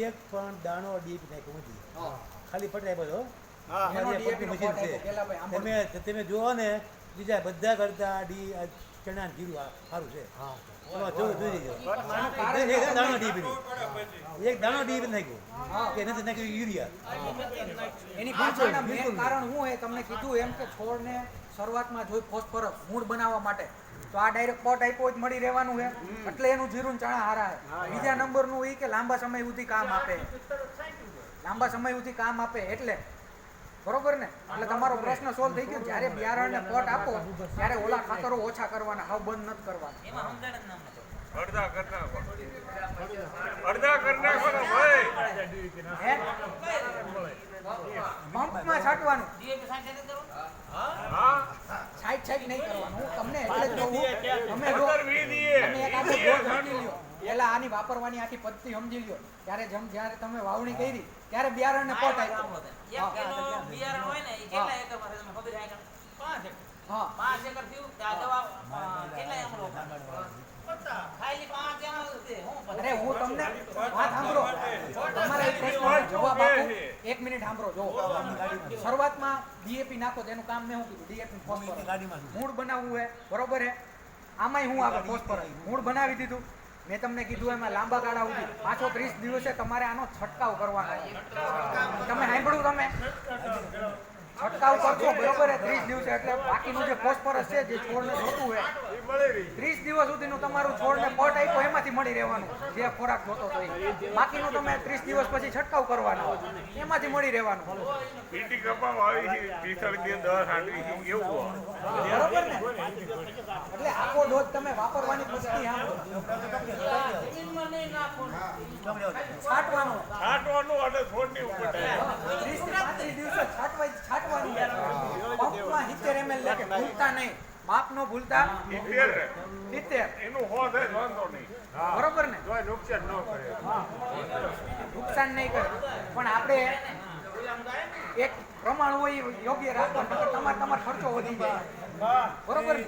એક પણ દાણો ડીપ નાખ્યો નથી ખાલી ફટાઈ બધો. તમે તમે જુઓ ને બીજા બધા કરતા ડી ચણા જીરું સારું છે. તો જોઈ જોઈ લેજો આનું કારણ એક એક દાણો ડીપ એક દાણો ડીપ નાખ્યો કે નથી નાખ્યું યુરિયા. એની પાછળના મેન કારણ શું એ તમને કીધું એમ કે છોડને શરૂઆતમાં જોઈ ફોસ્ફરસ મૂળ બનાવવા માટે. તો આ ડાયરેક્ટ પોટ આપ્યો જ મળી રહેવાનું છે. એટલે એનું જીરું ચણા હારા છે. બીજા નંબરનું એ કે લાંબા સમય સુધી કામ આપે. લાંબા સમય સુધી કામ આપે એટલે બરોબર ને? એટલે તમારો પ્રશ્ન સોલ્વ થઈ ગયો જ્યારે બિયારણને પોટ આપો ત્યારે ઓલા ખાતરો ઓછા કરવાના હાવ બંધ નથી કરવાના. અડધા કરી અડધા કરી નાખો ને ભાઈ હે? પંપમાં છાંટવાનું. સાઈડ સાઈડ નહીં કરવાનું. હું તમને એટલે જ કહું તમે એક આખો ગોળ સમજી લ્યો. પહેલા આની વાપરવાની આખી પદ્ધતિ સમજી લ્યો. ત્યારે જેમ જ્યારે તમે વાવણી કરી ત્યારે બિયારણને પોટ આપ્યો. હા. અરે હું તમને વાત સાંભળો. તમારા એક પ્રશ્નનો જવાબ આપું. એક મિનિટ સાંભળો જો શરૂઆતમાં ડીએપી નાખો તેનું કામ મેં શું કીધું? DAP phosphorus. મૂળ બનાવવું હે બરોબર હે? આમાંય હું આવે ફોસ્ફરસ. મૂળ બનાવી દીધું. મેં તમને કીધું એમાં લાંબા ગાળા સુધી પાછો ત્રીસ દિવસે તમારે આનો છંટકાવ કરવાનો તમે સાંભળ્યું તમે છટકાવ કરશો બરોબર ત્રીસ દિવસે એટલે બાકીનું જે ફોસ્ફરસ છે જે છોડને જોતું હોય ત્રીસ દિવસ સુધીનું તમારું છોડને પટ આપ્યો એમાંથી મળી રહેવાનું જે ખોરાક જોતો હતો બાકીનું તમે ત્રીસ દિવસ પછી છંટકાવ કરવાનો એમાંથી મળી રહેવાનું બરોબર ને તમે વાપરવાની પદ્ધતિ આમ છાંટવાનું. છાંટવાનું અને છોડની ઉપર ત્રીસથી પાંત્રીસ દિવસે છાંટવા છાંટવાનું. પંપમાં સિત્તેર એમએલ લેકે ભૂલતા નહીં. માપ નો ભૂલતા સિત્તેર સિત્તેર. એનું હો થાય વાંધો નહીં. બરોબર ને? જો નુકસાન ન કરે. નુકસાન નહીં કરે. પણ આપણે એક પ્રમાણ હોય એ યોગ્ય રાખો તમારે તમારો ખર્ચો વધી જાય. બરોબર ને?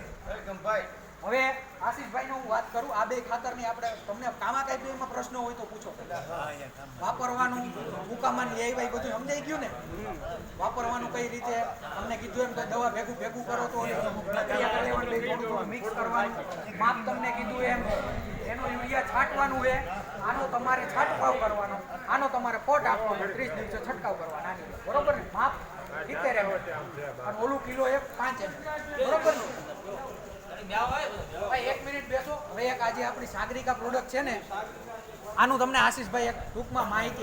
હવે આશીષભાઈ હું વાત કરું આ બે ખાતરની આપણે તમને કામા કઈ એમાં પ્રશ્ન હોય તો પૂછો. વાપરવાનું મુકામાન એ ભાઈ બધું સમજાઈ ગયું ને? વાપરવાનું કઈ રીતે? તમને કીધું એમ કે દવા ભેગું ભેગું કરો તો મિક્સ કરવાનું. માપ તમને કીધું એમ એનો યુરિયા છાંટવાનું છે. આનો તમારે છાંટકાવ કરવાનો. આનો તમારે પોટ આપવાનો ત્રીસ દિવસે છંટકાવ કરવાનો આની બરોબર ને? માપ સિત્તેર એમ. અને ઓલું કિલો એક પાંચ એમ. બરોબર ને? ભાઈ એક મિનિટ બેસો. હવે એક આજે આપણી સાગરિકા પ્રોડક્ટ છે ને આનું તમને આશીષભાઈ એક ટૂંકમાં માહિતી